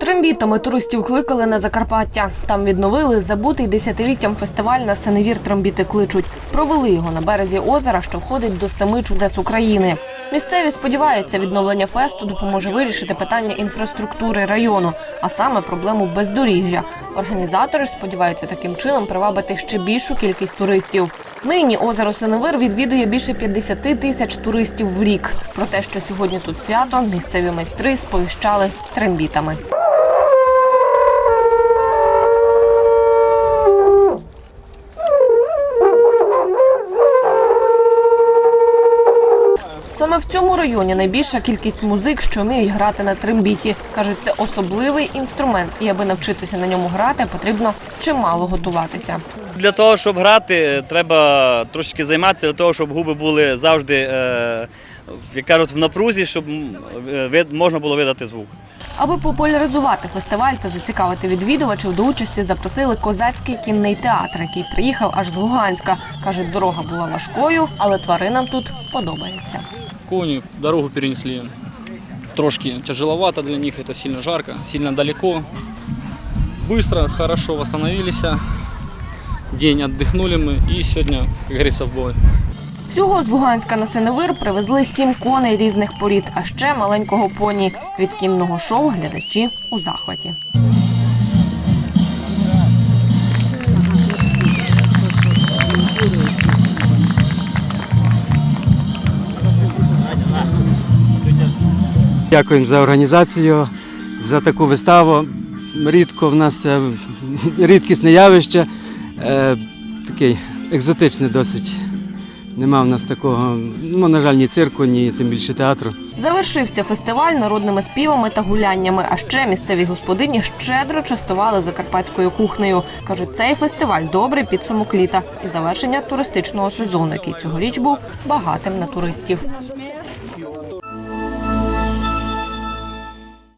Трембітами туристів кликали на Закарпаття. Там відновили забутий десятиліттям фестиваль на Синевір Трембіти кличуть. Провели його на березі озера, що входить до семи чудес України. Місцеві сподіваються, відновлення фесту допоможе вирішити питання інфраструктури району, а саме проблему бездоріжжя. Організатори сподіваються таким чином привабити ще більшу кількість туристів. Нині озеро Синевир відвідує більше 50 тисяч туристів в рік. Про те, що сьогодні тут свято, місцеві майстри сповіщали трембітами. Саме в цьому районі найбільша кількість музик, що вміють грати на трембіті. кажуть, це особливий інструмент, і аби навчитися на ньому грати, потрібно чимало готуватися. Для того, щоб грати, треба трошки займатися, для того, щоб губи були завжди, е, як кажуть, в напрузі, щоб е, можна було видати звук. Аби популяризувати фестиваль та зацікавити відвідувачів, до участі запросили козацький кінний театр, який приїхав аж з Луганська. кажуть, дорога була важкою, але тваринам тут подобається Кони дорогу перенесли. Трошки тяжеловато для них, это сильно жарко, сильно далеко. Быстро, хорошо восстановились. День отдохнули мы и сегодня, как говорится, в бой. Всього з Луганська на Синевир привезли сім коней різних порід, а ще маленького поні. Від кінного шоу глядачі у захваті. Дякуємо за організацію, за таку виставу. Рідко в нас рідкісне явище, е, такий екзотичний досить. Нема в нас такого, ну, на жаль, ні цирку, ні тим більше театру. Завершився фестиваль народними співами та гуляннями. А ще місцеві господині щедро частували закарпатською кухнею. кажуть, цей фестиваль добрий підсумок літа і завершення туристичного сезону, який цьогоріч був багатим на туристів.